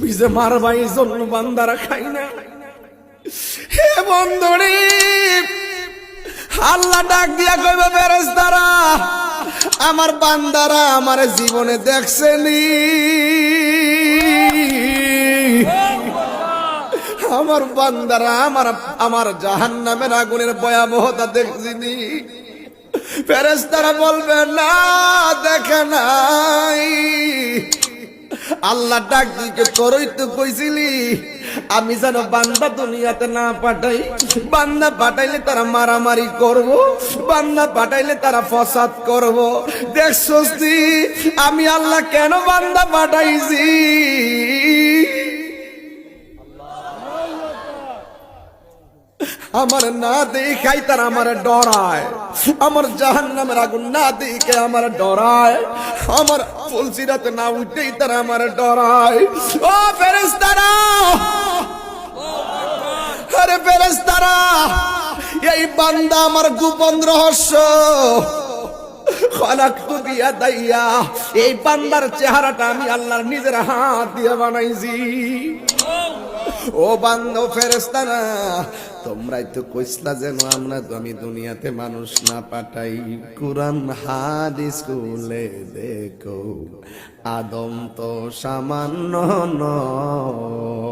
তুমি যে জন্য বান্দারা খাই না। হে বন্ধুরে, আল্লাহ ডাক দিয়া কইবে, ফেরেশতারা, আমার বান্দারা আমার জীবনে দেখছেনি আমার বান্দারা আমার আমার জাহান্নামের আগুনের ভয়াবহতা দেখছিনি ফেরেশতারা বলবে, না, দেখে নাই আল্লাহ ডাক দিকে তোরই তো কইছিলি, আমি যেন বান্দা দুনিয়াতে না পাঠাই, বান্দা পাঠাইলে তারা মারামারি করব, বান্দা পাঠাইলে তারা ফসাদ করব। তুই, আমি আল্লাহ কেন বান্দা পাঠাইছি? আমার না দেখাই তারা আমার ডরায়। আমার জাহান নামের আগুন না দেখে আমার ডরায়। আমার ফুলসিরাতে না উঠেই তারা আমার ডরায়। ও ফেরেস্তারা আরে ফেরেস্তারা এই বান্দা আমার গোপন রহস্য। এই বান্দার চেহারাটা আমি আল্লাহর নিজের হাত দিয়ে বানাইছি। ও বান্ধ ফেরেস্তারা তোমরাই তো কইসলা যেন আমরা আমি দুনিয়াতে মানুষ না পাঠাই। কোরআন, হাদিস স্কুলে দেখো, আদম তো সামান্য নয়।